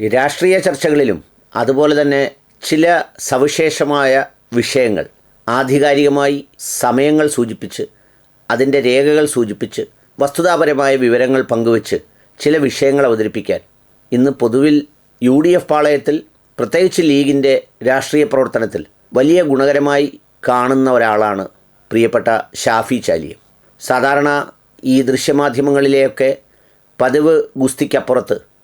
രാഷ്ട്രീയ ചർച്ചകളിലും അതുപോലെ തന്നെ ചില സവിശേഷമായ വിഷയങ്ങൾ ആധികാരികമായി സമയങ്ങൾ സൂചിപ്പിച്ച് അതിന്റെ രേഖകൾ സൂചിപ്പിച്ച് വസ്തുതാപരമായ വിവരങ്ങൾ പങ്കുവച്ച് ചില വിഷയങ്ങൾ അവതരിപ്പിക്കാൻ. ഇന്ന് പൊതുവിൽ യു ഡി എഫ് പാളയത്തിൽ പ്രത്യേകിച്ച് ലീഗിന്റെ രാഷ്ട്രീയ പ്രവർത്തനത്തിൽ വലിയ ഗുണകരമായി കാണുന്ന ഒരാളാണ് പ്രിയപ്പെട്ട ഷാഫി ചാലിയം. സാധാരണ ഈ ദൃശ്യമാധ്യമങ്ങളിലെയൊക്കെ പതിവ് ഗുസ്തിക്കപ്പുറത്ത്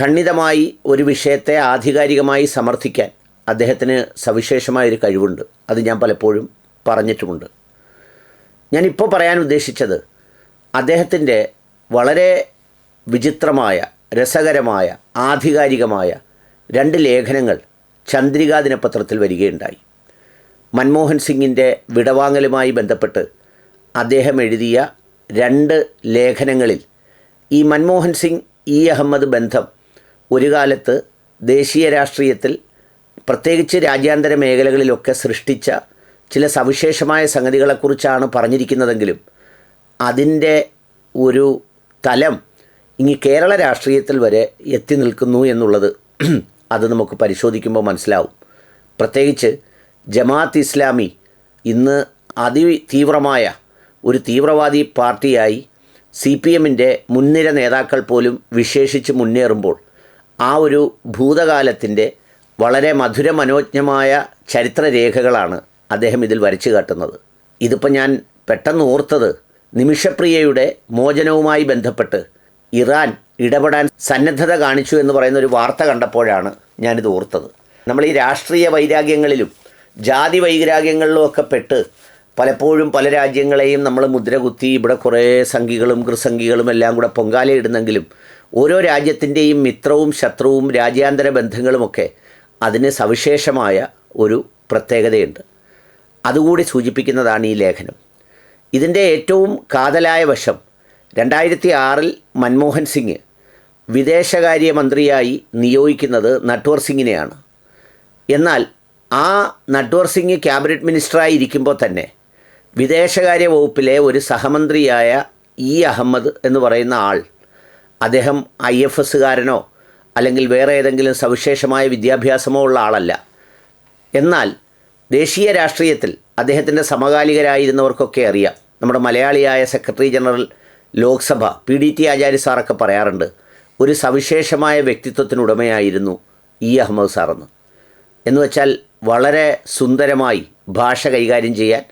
ഖണ്ഡിതമായി ഒരു വിഷയത്തെ ആധികാരികമായി സമർത്ഥിക്കാൻ അദ്ദേഹത്തിന് സവിശേഷമായൊരു കഴിവുണ്ട്. അത് ഞാൻ പലപ്പോഴും പറഞ്ഞിട്ടുമുണ്ട്. ഞാനിപ്പോൾ പറയാൻ ഉദ്ദേശിച്ചത് അദ്ദേഹത്തിന്റെ വളരെ വിചിത്രമായ രസകരമായ ആധികാരികമായ രണ്ട് ലേഖനങ്ങൾ ചന്ദ്രികാ ദിനപത്രത്തിൽ വരികയുണ്ടായി. മൻമോഹൻ സിംഗിന്റെ വിടവാങ്ങലുമായി ബന്ധപ്പെട്ട് അദ്ദേഹം എഴുതിയ രണ്ട് ലേഖനങ്ങളിൽ ഈ മൻമോഹൻ സിംഗ് ഇ അഹമ്മദ് ബന്ധം ഒരു കാലത്ത് ദേശീയ രാഷ്ട്രീയത്തിൽ പ്രത്യേകിച്ച് രാജ്യാന്തര മേഖലകളിലൊക്കെ സൃഷ്ടിച്ച ചില സവിശേഷമായ സംഗതികളെക്കുറിച്ചാണ് പറഞ്ഞിരിക്കുന്നതെങ്കിലും അതിന്റെ ഒരു തലം ഇനി കേരള രാഷ്ട്രീയത്തിൽ വരെ എത്തി നിൽക്കുന്നു എന്നുള്ളത് അത് നമുക്ക് പരിശോധിക്കുമ്പോൾ മനസ്സിലാവും. പ്രത്യേകിച്ച് ജമാഅത്ത് ഇസ്ലാമി ഇന്ന് അതിതീവ്രമായ ഒരു തീവ്രവാദി പാർട്ടിയായി സി പി എമ്മിന്റെ മുൻനിര നേതാക്കൾ പോലും വിശേഷിച്ച് മുന്നേറുമ്പോൾ ആ ഒരു ഭൂതകാലത്തിന്റെ വളരെ മധുര മനോജ്ഞമായ ചരിത്രരേഖകളാണ് അദ്ദേഹം ഇതിൽ വരച്ചു കാട്ടുന്നത്. ഇതിപ്പോൾ ഞാൻ പെട്ടെന്ന് ഓർത്തത് നിമിഷപ്രിയയുടെ മോചനവുമായി ബന്ധപ്പെട്ട് ഇറാൻ ഇടപെടാൻ സന്നദ്ധത കാണിച്ചു എന്ന് പറയുന്ന ഒരു വാർത്ത കണ്ടപ്പോഴാണ് ഞാനിത് ഓർത്തത്. നമ്മൾ ഈ രാഷ്ട്രീയ വൈരാഗ്യങ്ങളിലും ജാതി വൈരാഗ്യങ്ങളിലും ഒക്കെ പെട്ട് പലപ്പോഴും പല രാജ്യങ്ങളെയും നമ്മൾ മുദ്രകുത്തി ഇവിടെ കുറേ സംഘികളും കൃസംഖികളും എല്ലാം കൂടെ പൊങ്കാലയിടുന്നെങ്കിലും ഓരോ രാജ്യത്തിന്റെയും മിത്രവും ശത്രുവും രാജ്യാന്തര ബന്ധങ്ങളുമൊക്കെ അതിന് സവിശേഷമായ ഒരു പ്രത്യേകതയുണ്ട്. അതുകൂടി സൂചിപ്പിക്കുന്നതാണ് ഈ ലേഖനം. ഇതിന്റെ ഏറ്റവും കാതലായ വശം രണ്ടായിരത്തി ആറിൽ മൻമോഹൻ സിംഗ് വിദേശകാര്യമന്ത്രിയായി നിയോഗിക്കുന്നത് നട്വർ സിംഗിനെയാണ്. എന്നാൽ ആ നട്വർ സിംഗ് ക്യാബിനറ്റ് മിനിസ്റ്ററായി ഇരിക്കുമ്പോൾ തന്നെ വിദേശകാര്യ വകുപ്പിലെ ഒരു സഹമന്ത്രിയായ ഇ അഹമ്മദ് എന്ന് പറയുന്ന ആൾ അദ്ദേഹം ഐ എഫ് എസ്സുകാരനോ അല്ലെങ്കിൽ വേറെ ഏതെങ്കിലും സവിശേഷമായ വിദ്യാഭ്യാസമോ ഉള്ള ആളല്ല. എന്നാൽ ദേശീയ രാഷ്ട്രീയത്തിൽ അദ്ദേഹത്തിന്റെ സമകാലികരായിരുന്നവർക്കൊക്കെ അറിയാം. നമ്മുടെ മലയാളിയായ secretary general Lok Sabha P D T Achary സാറൊക്കെ പറയാറുണ്ട് ഒരു സവിശേഷമായ വ്യക്തിത്വത്തിനുടമയായിരുന്നു ഇ അഹമ്മദ് സാറെന്ന് എന്ന് വെച്ചാൽ വളരെ സുന്ദരമായി ഭാഷ കൈകാര്യം ചെയ്യാൻ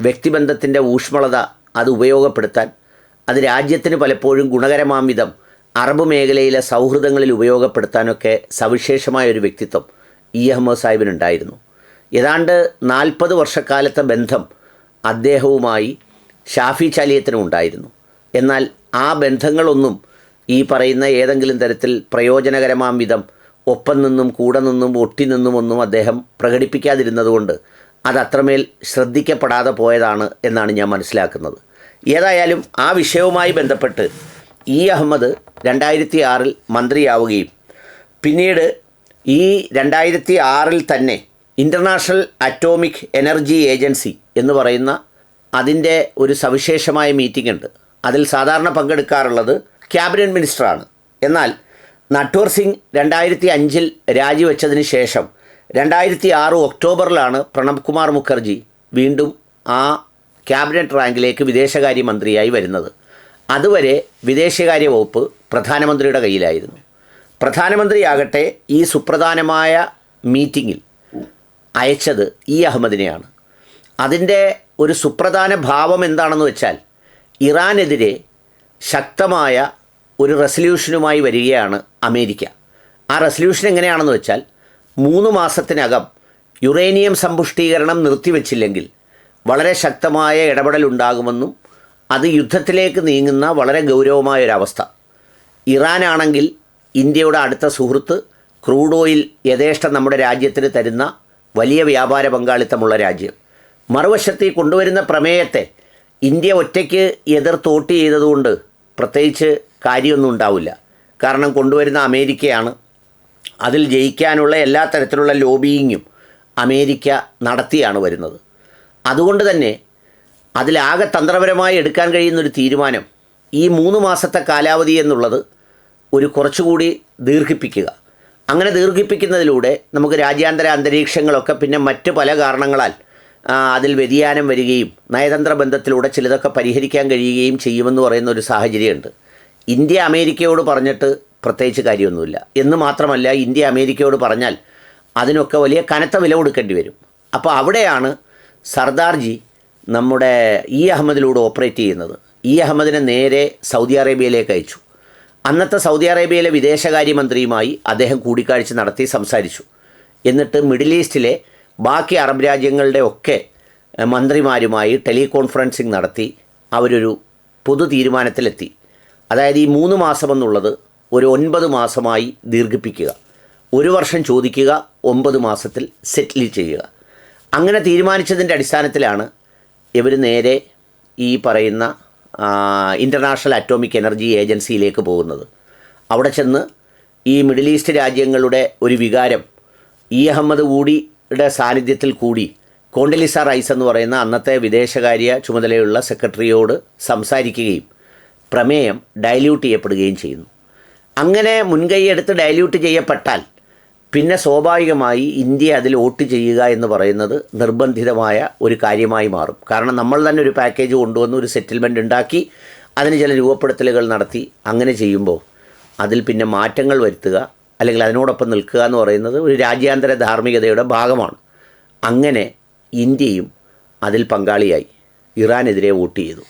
വ്യക്തിബന്ധത്തിന്റെ ഊഷ്മളത അത് ഉപയോഗപ്പെടുത്താൻ അത് രാജ്യത്തിന് പലപ്പോഴും ഗുണകരമാം വിധം അറബ് മേഖലയിലെ സൗഹൃദങ്ങളിൽ ഉപയോഗപ്പെടുത്താനൊക്കെ സവിശേഷമായ ഒരു വ്യക്തിത്വം ഇ. അഹമ്മദ് സാഹിബിനുണ്ടായിരുന്നു. ഏതാണ്ട് നാൽപ്പത് വർഷക്കാലത്തെ ബന്ധം അദ്ദേഹവുമായി ഷാഫി ചാലിയത്തിനും ഉണ്ടായിരുന്നു. എന്നാൽ ആ ബന്ധങ്ങളൊന്നും ഈ പറയുന്ന ഏതെങ്കിലും തരത്തിൽ പ്രയോജനകരമാം വിധം ഒപ്പം നിന്നും കൂടെ നിന്നും ഒട്ടി നിന്നും ഒന്നും അദ്ദേഹം പ്രകടിപ്പിക്കാതിരുന്നതുകൊണ്ട് അത് അത്രമേൽ ശ്രദ്ധിക്കപ്പെടാതെ പോയതാണ് എന്നാണ് ഞാൻ മനസ്സിലാക്കുന്നത്. ഏതായാലും ആ വിഷയവുമായി ബന്ധപ്പെട്ട് ഇ അഹമ്മദ് രണ്ടായിരത്തി ആറിൽ മന്ത്രിയാവുകയും പിന്നീട് ഈ രണ്ടായിരത്തി ആറിൽ തന്നെ ഇന്റർനാഷണൽ അറ്റോമിക് എനർജി ഏജൻസി എന്ന് പറയുന്ന അതിന്റെ ഒരു സവിശേഷമായ മീറ്റിംഗ് ഉണ്ട്. അതിൽ സാധാരണ പങ്കെടുക്കാറുള്ളത് ക്യാബിനറ്റ് മിനിസ്റ്ററാണ്. എന്നാൽ നട്വർ സിംഗ് രണ്ടായിരത്തി അഞ്ചിൽ രാജിവെച്ചതിന് ശേഷം രണ്ടായിരത്തി ആറ് ഒക്ടോബറിലാണ് പ്രണബ് കുമാർ മുഖർജി വീണ്ടും ആ ക്യാബിനറ്റ് റാങ്കിലേക്ക് വിദേശകാര്യമന്ത്രിയായി വരുന്നത്. അതുവരെ വിദേശകാര്യ വകുപ്പ് പ്രധാനമന്ത്രിയുടെ കയ്യിലായിരുന്നു. പ്രധാനമന്ത്രിയാകട്ടെ ഈ സുപ്രധാനമായ മീറ്റിങ്ങിൽ അയച്ചത് ഇ അഹമ്മദിനെയാണ്. അതിന്റെ ഒരു സുപ്രധാന ഭാവം എന്താണെന്ന് വെച്ചാൽ ഇറാനെതിരെ ശക്തമായ ഒരു റെസല്യൂഷനുമായി വരികയാണ് അമേരിക്ക. ആ റെസല്യൂഷൻ എങ്ങനെയാണെന്ന് വെച്ചാൽ മൂന്ന് മാസത്തിനകം യുറേനിയം സമ്പുഷ്ടീകരണം നിർത്തിവെച്ചില്ലെങ്കിൽ വളരെ ശക്തമായ ഇടപെടൽ ഉണ്ടാകുമെന്നും അത് യുദ്ധത്തിലേക്ക് നീങ്ങുന്ന വളരെ ഗൗരവമായ ഗൗരവമായൊരവസ്ഥ. ഇറാനാണെങ്കിൽ ഇന്ത്യയുടെ അടുത്ത സുഹൃത്ത് ക്രൂഡ് ഓയിൽ യഥേഷ്ടം നമ്മുടെ രാജ്യത്തിന് തരുന്ന വലിയ വ്യാപാര പങ്കാളിത്തമുള്ള രാജ്യം. മറുവശത്ത് ഈ കൊണ്ടുവരുന്ന പ്രമേയത്തെ ഇന്ത്യ ഒറ്റയ്ക്ക് എതിർത്തോട്ട് ചെയ്തതുകൊണ്ട് പ്രത്യേകിച്ച് കാര്യമൊന്നും ഉണ്ടാവില്ല. കാരണം കൊണ്ടുവരുന്ന അമേരിക്കയാണ്. അതിൽ ജയിക്കാനുള്ള എല്ലാ തരത്തിലുള്ള ലോബിയിങ്ങും അമേരിക്ക നടത്തിയാണ് വരുന്നത്. അതുകൊണ്ട് തന്നെ അതിലാകെ തന്ത്രപരമായി എടുക്കാൻ കഴിയുന്നൊരു തീരുമാനം ഈ മൂന്ന് മാസത്തെ കാലാവധി എന്നുള്ളത് ഒരു കുറച്ചുകൂടി ദീർഘിപ്പിക്കുക. അങ്ങനെ ദീർഘിപ്പിക്കുന്നതിലൂടെ നമുക്ക് രാജ്യാന്തര അന്തരീക്ഷങ്ങളൊക്കെ പിന്നെ മറ്റ് പല കാരണങ്ങളാൽ അതിൽ വ്യതിയാനം വരികയും നയതന്ത്ര ബന്ധത്തിലൂടെ ചിലതൊക്കെ പരിഹരിക്കാൻ കഴിയുകയും ചെയ്യുമെന്ന് പറയുന്ന ഒരു സാഹചര്യമുണ്ട്. ഇന്ത്യ അമേരിക്കയോട് പറഞ്ഞിട്ട് പ്രത്യേകിച്ച് കാര്യമൊന്നുമില്ല. എന്ന് മാത്രമല്ല ഇന്ത്യ അമേരിക്കയോട് പറഞ്ഞാൽ അതിനൊക്കെ വലിയ കനത്ത വില കൊടുക്കേണ്ടി വരും. അപ്പോൾ അവിടെയാണ് സർദാർജി നമ്മുടെ ഇ അഹമ്മദിലൂടെ ഓപ്പറേറ്റ് ചെയ്യുന്നത്. ഇ അഹമ്മദിനെ നേരെ സൗദി അറേബ്യയിലേക്ക് അയച്ചു. അന്നത്തെ സൗദി അറേബ്യയിലെ വിദേശകാര്യമന്ത്രിയുമായി അദ്ദേഹം കൂടിക്കാഴ്ച നടത്തി സംസാരിച്ചു. എന്നിട്ട് മിഡിൽ ഈസ്റ്റിലെ ബാക്കി അറബ് രാജ്യങ്ങളുടെ ഒക്കെ മന്ത്രിമാരുമായി ടെലികോൺഫറൻസിങ് നടത്തി അവരൊരു പൊതു തീരുമാനത്തിലെത്തി. അതായത് ഈ മൂന്ന് മാസം എന്നുള്ളത് ഒരു ഒൻപത് മാസമായി ദീർഘിപ്പിക്കുക. ഒരു വർഷം ചോദിക്കുക ഒമ്പത് മാസത്തിൽ സെറ്റിൽ ചെയ്യുക. അങ്ങനെ തീരുമാനിച്ചതിന്റെ അടിസ്ഥാനത്തിലാണ് ഇവർ നേരെ ഈ പറയുന്ന ഇന്റർനാഷണൽ അറ്റോമിക് എനർജി ഏജൻസിയിലേക്ക് പോകുന്നത്. അവിടെ ചെന്ന് ഈ മിഡിൽ ഈസ്റ്റ് രാജ്യങ്ങളുടെ ഒരു വികാരം ഇ അഹമ്മദ് കൂടിയുടെ സാന്നിധ്യത്തിൽ കൂടി കോണ്ടലിസ റൈസ് എന്ന് പറയുന്ന അന്നത്തെ വിദേശകാര്യ ചുമതലയുള്ള സെക്രട്ടറിയോട് സംസാരിക്കുകയും പ്രമേയം ഡയല്യൂട്ട് ചെയ്യപ്പെടുകയും ചെയ്യുന്നു. അങ്ങനെ മുൻകൈയെടുത്ത് ഡയല്യൂട്ട് ചെയ്യപ്പെട്ടാൽ പിന്നെ സ്വാഭാവികമായി ഇന്ത്യ അതിൽ വോട്ട് ചെയ്യുക എന്ന് പറയുന്നത് നിർബന്ധിതമായ ഒരു കാര്യമായി മാറും. കാരണം നമ്മൾ തന്നെ ഒരു പാക്കേജ് കൊണ്ടുവന്ന് ഒരു സെറ്റിൽമെന്റ് ഉണ്ടാക്കി അതിന് ചില രൂപപ്പെടുത്തലുകൾ നടത്തി അങ്ങനെ ചെയ്യുമ്പോൾ അതിൽ പിന്നെ മാറ്റങ്ങൾ വരുത്തുക അല്ലെങ്കിൽ അതിനോടൊപ്പം നിൽക്കുക എന്ന് പറയുന്നത് ഒരു രാജ്യാന്തര ധാർമ്മികതയുടെ ഭാഗമാണ്. അങ്ങനെ ഇന്ത്യയും അതിൽ പങ്കാളിയായി. ഇറാനെതിരെ വോട്ട് ചെയ്തു.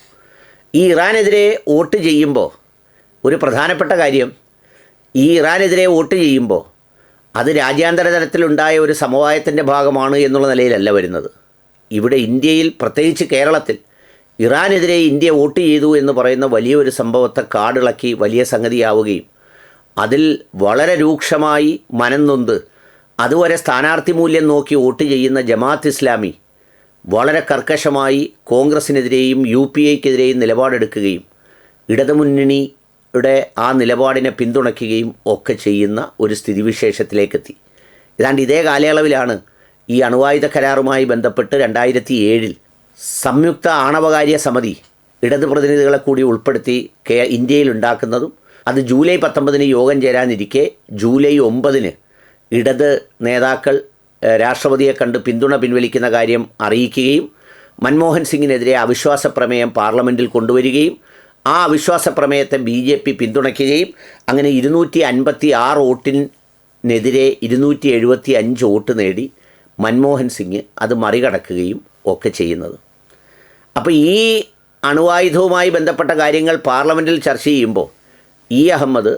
ഈ ഇറാനെതിരെ വോട്ട് ചെയ്യുമ്പോൾ ഒരു പ്രധാനപ്പെട്ട കാര്യം ഈ ഇറാനെതിരെ വോട്ട് ചെയ്യുമ്പോൾ അത് രാജ്യാന്തര തലത്തിലുണ്ടായ ഒരു സമവായത്തിന്റെ ഭാഗമാണ് എന്നുള്ള നിലയിലല്ല വരുന്നത്. ഇവിടെ ഇന്ത്യയിൽ പ്രത്യേകിച്ച് കേരളത്തിൽ ഇറാനെതിരെ ഇന്ത്യ വോട്ട് ചെയ്തു എന്ന് പറയുന്ന വലിയൊരു സംഭവത്തെ കാടിളക്കി വലിയ സംഗതിയാവുകയും അതിൽ വളരെ രൂക്ഷമായി മനം നൊന്ത് അതുവരെ സ്ഥാനാർത്ഥി മൂല്യം നോക്കി വോട്ട് ചെയ്യുന്ന ജമാഅത്ത് ഇസ്ലാമി വളരെ കർക്കശമായി കോൺഗ്രസിനെതിരെയും യു പി എക്കെതിരെയും നിലപാടെടുക്കുകയും ഇടതുമുന്നണിയുടെ ആ നിലപാടിനെ പിന്തുണയ്ക്കുകയും ഒക്കെ ചെയ്യുന്ന ഒരു സ്ഥിതിവിശേഷത്തിലേക്കെത്തി. ഏതാണ്ട് ഇതേ കാലയളവിലാണ് ഈ അണുവായുധ കരാറുമായി ബന്ധപ്പെട്ട് രണ്ടായിരത്തി ഏഴിൽ സംയുക്ത ആണവകാര്യ സമിതി ഇടത് പ്രതിനിധികളെ കൂടി ഉൾപ്പെടുത്തി കേ ഇന്ത്യയിൽ ഉണ്ടാക്കുന്നതും അത് ജൂലൈ പത്തൊമ്പതിന് യോഗം ചേരാനിരിക്കെ ജൂലൈ ഒമ്പതിന് ഇടത് നേതാക്കൾ രാഷ്ട്രപതിയെ കണ്ട് പിന്തുണ പിൻവലിക്കുന്ന കാര്യം അറിയിക്കുകയും മൻമോഹൻ സിംഗിനെതിരെ അവിശ്വാസ പ്രമേയം പാർലമെന്റിൽ കൊണ്ടുവരികയും ആ അവിശ്വാസ പ്രമേയത്തെ ബി ജെ പി പിന്തുണയ്ക്കുകയും അങ്ങനെ ഇരുന്നൂറ്റി അൻപത്തി ആറ് വോട്ടിനെതിരെ ഇരുന്നൂറ്റി എഴുപത്തി അഞ്ച് വോട്ട് നേടി മൻമോഹൻ സിംഗ് അത് മറികടക്കുകയും ഒക്കെ ചെയ്യുന്നത്. അപ്പോൾ ഈ അണുവായുധവുമായി ബന്ധപ്പെട്ട കാര്യങ്ങൾ പാർലമെന്റിൽ ചർച്ച ചെയ്യുമ്പോൾ ഈ അഹമ്മദ്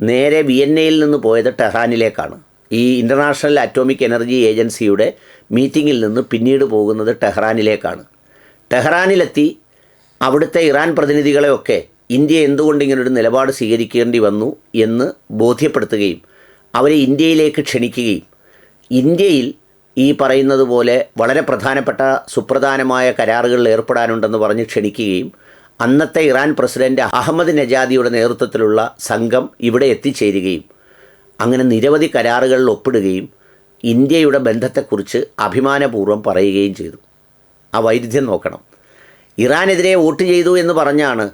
നേരെ വിയന്നയിൽ നിന്ന് പോയത് ടെഹ്റാനിലേക്കാണ്. ഈ ഇന്റർനാഷണൽ അറ്റോമിക് എനർജി ഏജൻസിയുടെ മീറ്റിങ്ങിൽ നിന്ന് പിന്നീട് പോകുന്നത് ടെഹ്റാനിലേക്കാണ്. ടെഹ്റാനിലെത്തി അവിടുത്തെ ഇറാൻ പ്രതിനിധികളെയൊക്കെ ഇന്ത്യ എന്തുകൊണ്ട് ഇങ്ങനൊരു നിലപാട് സ്വീകരിക്കേണ്ടി വന്നു എന്ന് ബോധ്യപ്പെടുത്തുകയും അവരെ ഇന്ത്യയിലേക്ക് ക്ഷണിക്കുകയും. ഇന്ത്യയിൽ ഈ പറയുന്നത് പോലെ വളരെ പ്രധാനപ്പെട്ട സുപ്രധാനമായ കരാറുകളിൽ ഏർപ്പെടാനുണ്ടെന്ന് പറഞ്ഞ് ക്ഷണിക്കുകയും അന്നത്തെ ഇറാൻ പ്രസിഡന്റ് അഹമ്മദ് നജാദിയുടെ നേതൃത്വത്തിലുള്ള സംഘം ഇവിടെ എത്തിച്ചേരുകയും. അങ്ങനെ നിരവധി കരാറുകളിൽ ഒപ്പിടുകയും ഇന്ത്യയുടെ ബന്ധത്തെക്കുറിച്ച് അഭിമാനപൂർവം പറയുകയും ചെയ്തു. ആ വൈരുദ്ധ്യം നോക്കണം. ഇറാനെതിരെ വോട്ട് ചെയ്തു എന്ന് പറഞ്ഞാണ്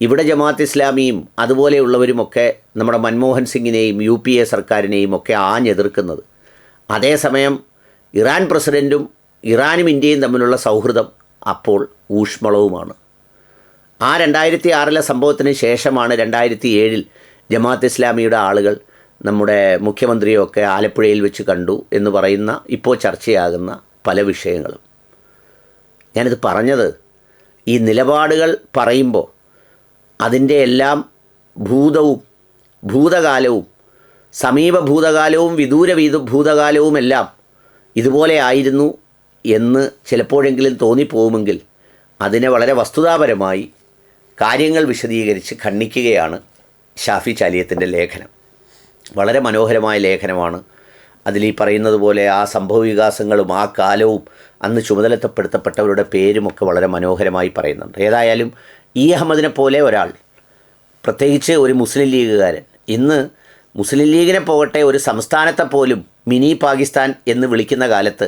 ഇവിടെ ജമാഅത്ത് ഇസ്ലാമിയും അതുപോലെയുള്ളവരുമൊക്കെ നമ്മുടെ മൻമോഹൻ സിംഗിനെയും യു പി എ സർക്കാരിനെയും ഒക്കെ ആഞ്ഞെതിർക്കുന്നത്. അതേസമയം ഇറാൻ പ്രസിഡന്റും ഇറാനും ഇന്ത്യയും തമ്മിലുള്ള സൗഹൃദം അപ്പോൾ ഊഷ്മളവുമാണ്. ആ രണ്ടായിരത്തി ആറിലെ സംഭവത്തിന് ശേഷമാണ് രണ്ടായിരത്തി ഏഴിൽ ജമാഅത്ത് ഇസ്ലാമിയുടെ ആളുകൾ നമ്മുടെ മുഖ്യമന്ത്രിയൊക്കെ ആലപ്പുഴയിൽ വെച്ച് കണ്ടു എന്ന് പറയുന്ന ഇപ്പോൾ ചർച്ചയാകുന്ന പല വിഷയങ്ങളും. ഞാനിത് പറഞ്ഞത് ഈ നിലപാടുകൾ പറയുമ്പോൾ അതിന്റെ എല്ലാം ഭൂതവും ഭൂതകാലവും സമീപ ഭൂതകാലവും വിദൂര ഭൂതകാലവും ഭൂതകാലവുമെല്ലാം ഇതുപോലെ ആയിരുന്നു എന്ന് ചിലപ്പോഴെങ്കിലും തോന്നിപ്പോകുമെങ്കിൽ അതിനെ വളരെ വസ്തുതാപരമായി കാര്യങ്ങൾ വിശദീകരിച്ച് ഖണ്ഡിക്കുകയാണ് ഷാഫി ചാലിയത്തിന്റെ ലേഖനം. വളരെ മനോഹരമായ ലേഖനമാണ് അതിൽ ഈ പറയുന്നത് പോലെ ആ സംഭവ വികാസങ്ങളും ആ കാലവും അന്ന് ചുമതലത്തപ്പെടുത്തപ്പെട്ടവരുടെ പേരുമൊക്കെ വളരെ മനോഹരമായി പറയുന്നുണ്ട്. ഏതായാലും ഈ അഹമ്മദിനെ പോലെ ഒരാൾ പ്രത്യേകിച്ച് ഒരു മുസ്ലിം ലീഗുകാരൻ ഇന്ന് മുസ്ലിം ലീഗിനെ പോകട്ടെ ഒരു സംസ്ഥാനത്തെ പോലും മിനി പാകിസ്ഥാൻ എന്ന് വിളിക്കുന്ന കാലത്ത്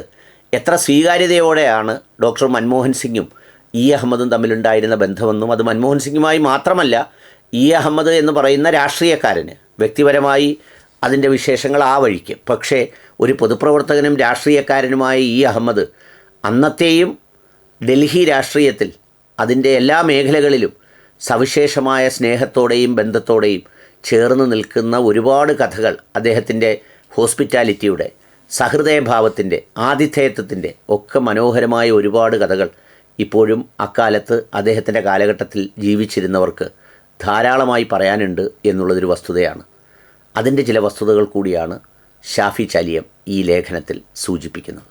എത്ര സ്വീകാര്യതയോടെയാണ് ഡോക്ടർ മൻമോഹൻ സിംഗും ഇ അഹമ്മദും തമ്മിലുണ്ടായിരുന്ന ബന്ധമെന്നും അത് മൻമോഹൻ സിംഗുമായി മാത്രമല്ല ഇ അഹമ്മദ് എന്ന് പറയുന്ന രാഷ്ട്രീയക്കാരന് വ്യക്തിപരമായി അതിന്റെ വിശേഷങ്ങൾ ആ വഴിക്ക്. പക്ഷേ ഒരു പൊതുപ്രവർത്തകനും രാഷ്ട്രീയക്കാരനുമായ ഈ അഹമ്മദ് അന്നത്തെയും ഡൽഹി രാഷ്ട്രീയത്തിൽ അതിന്റെ എല്ലാ മേഖലകളിലും സവിശേഷമായ സ്നേഹത്തോടെയും ബന്ധത്തോടെയും ചേർന്ന് നിൽക്കുന്ന ഒരുപാട് കഥകൾ അദ്ദേഹത്തിന്റെ ഹോസ്പിറ്റാലിറ്റിയുടെ സഹൃദയഭാവത്തിന്റെ ആതിഥേയത്വത്തിന്റെ ഒക്കെ മനോഹരമായ ഒരുപാട് കഥകൾ ഇപ്പോഴും അക്കാലത്ത് അദ്ദേഹത്തിന്റെ കാലഘട്ടത്തിൽ ജീവിച്ചിരുന്നവർക്ക് ധാരാളമായി പറയാനുണ്ട് എന്നുള്ളതൊരു വസ്തുതയാണ്. അതിന്റെ ചില വസ്തുതകൾ കൂടിയാണ് ഷാഫി ചാലിയം ഈ ലേഖനത്തിൽ സൂചിപ്പിക്കുന്നത്.